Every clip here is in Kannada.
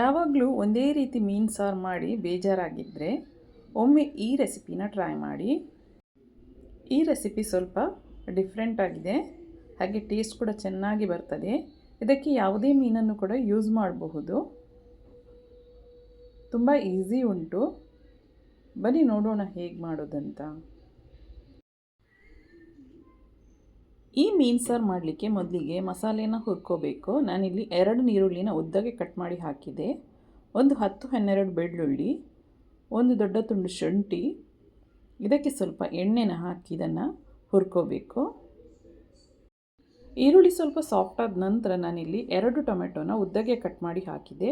ಯಾವಾಗಲೂ ಒಂದೇ ರೀತಿ ಮೀನು ಸಾರು ಮಾಡಿ ಬೇಜಾರಾಗಿದ್ದರೆ ಒಮ್ಮೆ ಈ ರೆಸಿಪಿನ ಟ್ರೈ ಮಾಡಿ. ಈ ರೆಸಿಪಿ ಸ್ವಲ್ಪ ಡಿಫ್ರೆಂಟ್ ಆಗಿದೆ. ಹಾಗೆ ಟೇಸ್ಟ್ ಕೂಡ ಚೆನ್ನಾಗಿ ಬರ್ತದೆ. ಇದಕ್ಕೆ ಯಾವುದೇ ಮೀನನ್ನು ಕೂಡ ಯೂಸ್ ಮಾಡಬಹುದು. ತುಂಬ ಈಸಿ ಉಂಟು. ಬನ್ನಿ ನೋಡೋಣ ಹೇಗೆ ಮಾಡೋದಂತ. ಈ ಮೀನು ಸಾರು ಮಾಡಲಿಕ್ಕೆ ಮೊದಲಿಗೆ ಮಸಾಲೆನ ಹುರ್ಕೋಬೇಕು. ನಾನಿಲ್ಲಿ ಎರಡು ನೀರುಳ್ಳಿನ ಉದ್ದಗೆ ಕಟ್ ಮಾಡಿ ಹಾಕಿದೆ. ಒಂದು ಹತ್ತು ಹನ್ನೆರಡು ಬೆಳ್ಳುಳ್ಳಿ, ಒಂದು ದೊಡ್ಡ ತುಂಡು ಶುಂಠಿ, ಇದಕ್ಕೆ ಸ್ವಲ್ಪ ಎಣ್ಣೆನ ಹಾಕಿ ಇದನ್ನು ಹುರ್ಕೋಬೇಕು. ಈರುಳ್ಳಿ ಸ್ವಲ್ಪ ಸಾಫ್ಟ್ ಆದ ನಂತರ ನಾನಿಲ್ಲಿ ಎರಡು ಟೊಮೆಟೊನ ಉದ್ದಗೆ ಕಟ್ ಮಾಡಿ ಹಾಕಿದೆ.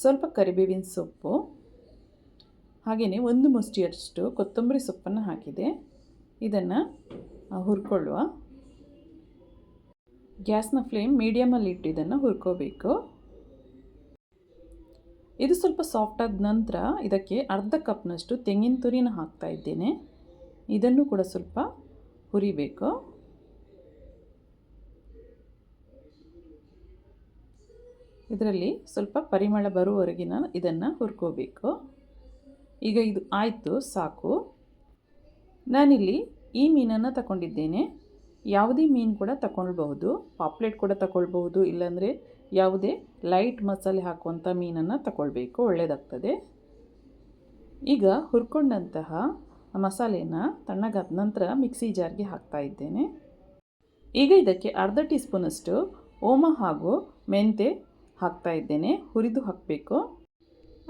ಸ್ವಲ್ಪ ಕರಿಬೇವಿನ ಸೊಪ್ಪು ಹಾಗೆಯೇ ಒಂದು ಮುಷ್ಟಿಯಷ್ಟು ಕೊತ್ತಂಬರಿ ಸೊಪ್ಪನ್ನು ಹಾಕಿದೆ. ಇದನ್ನು ಹುರ್ಕೊಳ್ಳುವ. ಗ್ಯಾಸ್ನ ಫ್ಲೇಮ್ ಮೀಡಿಯಮಲ್ಲಿ ಇಟ್ಟು ಇದನ್ನು ಹುರ್ಕೋಬೇಕು. ಇದು ಸ್ವಲ್ಪ ಸಾಫ್ಟ್ ಆದ ನಂತರ ಇದಕ್ಕೆ ಅರ್ಧ ಕಪ್ನಷ್ಟು ತೆಂಗಿನ ತುರಿನ ಹಾಕ್ತಾ ಇದ್ದೇನೆ. ಇದನ್ನು ಕೂಡ ಸ್ವಲ್ಪ ಹುರಿಬೇಕು. ಇದರಲ್ಲಿ ಸ್ವಲ್ಪ ಪರಿಮಳ ಬರುವವರೆಗಿನ ಇದನ್ನು ಹುರ್ಕೋಬೇಕು. ಈಗ ಇದು ಆಯಿತು, ಸಾಕು. ನಾನಿಲ್ಲಿ ಈ ಮೀನನ್ನು ತಗೊಂಡಿದ್ದೇನೆ. ಯಾವುದೇ ಮೀನು ಕೂಡ ತಗೊಳ್ಬಹುದು ಪಾಪ್ಲೆಟ್ ಕೂಡ ತಗೊಳ್ಬಹುದು ಇಲ್ಲಾಂದರೆ ಯಾವುದೇ ಲೈಟ್ ಮಸಾಲೆ ಹಾಕುವಂಥ ಮೀನನ್ನು ತಗೊಳ್ಬೇಕು ಒಳ್ಳೆಯದಾಗ್ತದೆ ಈಗ ಹುರ್ಕೊಂಡಂತಹ ಮಸಾಲೆನ ತಣ್ಣಗಾದ ನಂತರ ಮಿಕ್ಸಿ ಜಾರ್ಗೆ ಹಾಕ್ತಾ ಇದ್ದೇನೆ. ಈಗ ಇದಕ್ಕೆ ಅರ್ಧ ಟೀ ಸ್ಪೂನಷ್ಟು ಓಮ ಹಾಗೂ ಮೆಂತೆ ಹಾಕ್ತಾ ಇದ್ದೇನೆ, ಹುರಿದು ಹಾಕಬೇಕು.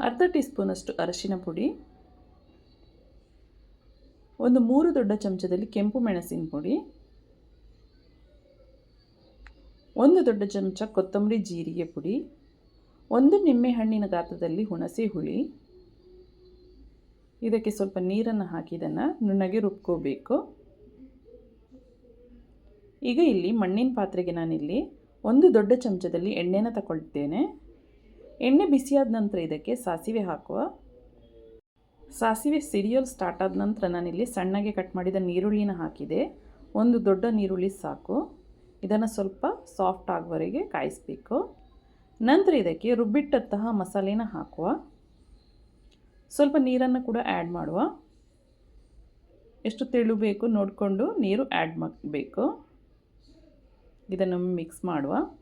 ಅರ್ಧ ಟೀ ಸ್ಪೂನಷ್ಟು ಅರಶಿನ ಪುಡಿ, ಒಂದು ಮೂರು ದೊಡ್ಡ ಚಮಚದಲ್ಲಿ ಕೆಂಪು ಮೆಣಸಿನ ಪುಡಿ ಒಂದು ದೊಡ್ಡ ಚಮಚ ಕೊತ್ತಂಬರಿ ಜೀರಿಗೆ ಪುಡಿ, ಒಂದು ನಿಂಬೆಹಣ್ಣಿನ ಗಾತ್ರದಲ್ಲಿ ಹುಣಸೆ ಹುಳಿ. ಇದಕ್ಕೆ ಸ್ವಲ್ಪ ನೀರನ್ನು ಹಾಕಿ ಇದನ್ನು ನುಣ್ಣಗೆ ರುಬ್ಕೋಬೇಕು. ಈಗ ಇಲ್ಲಿ ಮಣ್ಣಿನ ಪಾತ್ರೆಗೆ ನಾನಿಲ್ಲಿ ಒಂದು ದೊಡ್ಡ ಚಮಚದಲ್ಲಿ ಎಣ್ಣೆನ ತಗೊಳ್ತೇನೆ ಎಣ್ಣೆ ಬಿಸಿಯಾದ ನಂತರ ಇದಕ್ಕೆ ಸಾಸಿವೆ ಹಾಕುವ. ಸಾಸಿವೆ ಸಿರಿಯಲ್ ಸ್ಟಾರ್ಟ್ ಆದ ನಂತರ ನಾನಿಲ್ಲಿ ಸಣ್ಣಗೆ ಕಟ್ ಮಾಡಿದ ನೀರುಳ್ಳಿನ ಹಾಕಿದೆ. ಒಂದು ದೊಡ್ಡ ನೀರುಳ್ಳಿ ಸಾಕು. ಇದನ್ನು ಸ್ವಲ್ಪ ಸಾಫ್ಟ್ ಆಗುವವರೆಗೆ ಕಾಯಿಸಬೇಕು. ನಂತರ ಇದಕ್ಕೆ ರುಬ್ಬಿಟ್ಟಂತಹ ಮಸಾಲೆನ ಹಾಕುವ. ಸ್ವಲ್ಪ ನೀರನ್ನು ಕೂಡ ಆ್ಯಡ್ ಮಾಡುವ. ಎಷ್ಟು ತೆಳು ಬೇಕು ನೋಡಿಕೊಂಡು ನೀರು ಆ್ಯಡ್ ಮಾಡಬೇಕು. ಇದನ್ನು ಮಿಕ್ಸ್ ಮಾಡುವ.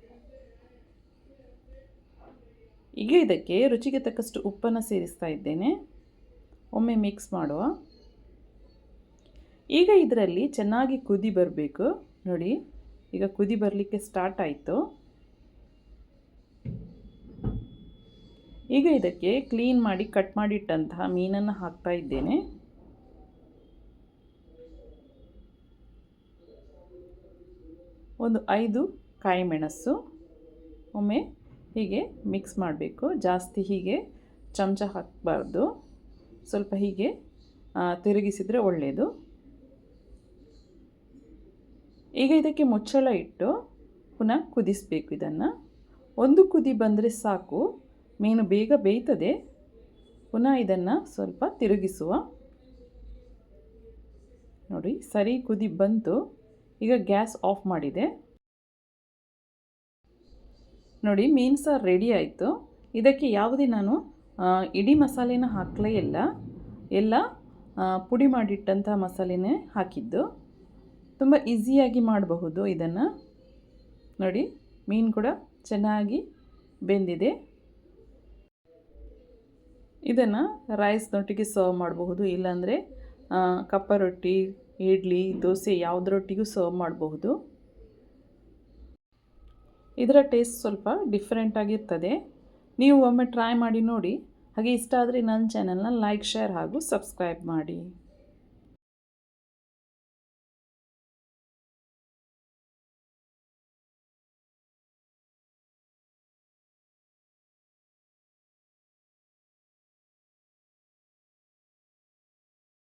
ಈಗ ಇದಕ್ಕೆ ರುಚಿಗೆ ತಕ್ಕಷ್ಟು ಉಪ್ಪನ್ನು ಸೇರಿಸ್ತಾ ಇದ್ದೇನೆ. ಒಮ್ಮೆ ಮಿಕ್ಸ್ ಮಾಡುವ. ಈಗ ಇದರಲ್ಲಿ ಚೆನ್ನಾಗಿ ಕುದಿ ಬರಬೇಕು. ನೋಡಿ. ಈಗ ಕುದಿ ಬರಲಿಕ್ಕೆ ಸ್ಟಾರ್ಟ್ ಆಯಿತು. ಈಗ ಇದಕ್ಕೆ ಕ್ಲೀನ್ ಮಾಡಿ ಕಟ್ ಮಾಡಿಟ್ಟಂತಹ ಮೀನನ್ನು ಹಾಕ್ತಾ ಇದ್ದೇನೆ. ಒಂದು ಐದು ಕಾಯಿ ಮೆಣಸು, ಒಮ್ಮೆ ಹೀಗೆ ಮಿಕ್ಸ್ ಮಾಡಬೇಕು. ಜಾಸ್ತಿ ಹೀಗೆ ಚಮಚ ಹಾಕಬಾರ್ದು. ಸ್ವಲ್ಪ ಹೀಗೆ ತಿರುಗಿಸಿದರೆ ಒಳ್ಳೆಯದು ಈಗ ಇದಕ್ಕೆ ಮುಚ್ಚಳ ಇಟ್ಟು ಪುನಃ ಕುದಿಸಬೇಕು ಇದನ್ನು. ಒಂದು ಕುದಿ ಬಂದರೆ ಸಾಕು. ಮೀನು ಬೇಗ ಬೇಯ್ತದೆ. ಪುನಃ ಇದನ್ನು ಸ್ವಲ್ಪ ತಿರುಗಿಸುವ. ನೋಡಿ, ಸರಿ ಕುದಿ ಬಂತು. ಈಗ ಗ್ಯಾಸ್ ಆಫ್ ಮಾಡಿದೆ. ನೋಡಿ, ಮೀನು ಸಾರು ರೆಡಿ ಆಯಿತು. ಇದಕ್ಕೆ ಯಾವುದೇ ನಾನು ಇಡೀ ಮಸಾಲೆನ ಹಾಕಲೇ ಇಲ್ಲ. ಎಲ್ಲ ಪುಡಿ ಮಾಡಿಟ್ಟಂಥ ಮಸಾಲೆನೇ ಹಾಕಿದ್ದು. ತುಂಬ ಈಸಿಯಾಗಿ ಮಾಡಬಹುದು ಇದನ್ನು. ನೋಡಿ, ಮೀನು ಕೂಡ ಚೆನ್ನಾಗಿ ಬೆಂದಿದೆ. ಇದನ್ನು ರೈಸ್ನೊಟ್ಟಿಗೆ ಸರ್ವ್ ಮಾಡಬಹುದು, ಇಲ್ಲಾಂದರೆ ಕಪ್ಪ ರೊಟ್ಟಿ ಇಡ್ಲಿ, ದೋಸೆ ಯಾವುದರೊಟ್ಟಿಗೂ ಸರ್ವ್ ಮಾಡಬಹುದು. ಇದರ ಟೇಸ್ಟ್ ಸ್ವಲ್ಪ ಡಿಫ್ರೆಂಟಾಗಿರ್ತದೆ ನೀವು ಒಮ್ಮೆ ಟ್ರೈ ಮಾಡಿ ನೋಡಿ. ಹಾಗೆ ಇಷ್ಟ ಆದರೆ ನನ್ನ ಚಾನಲ್ನ ಲೈಕ್, ಶೇರ್ ಹಾಗೂ ಸಬ್ಸ್ಕ್ರೈಬ್ ಮಾಡಿ.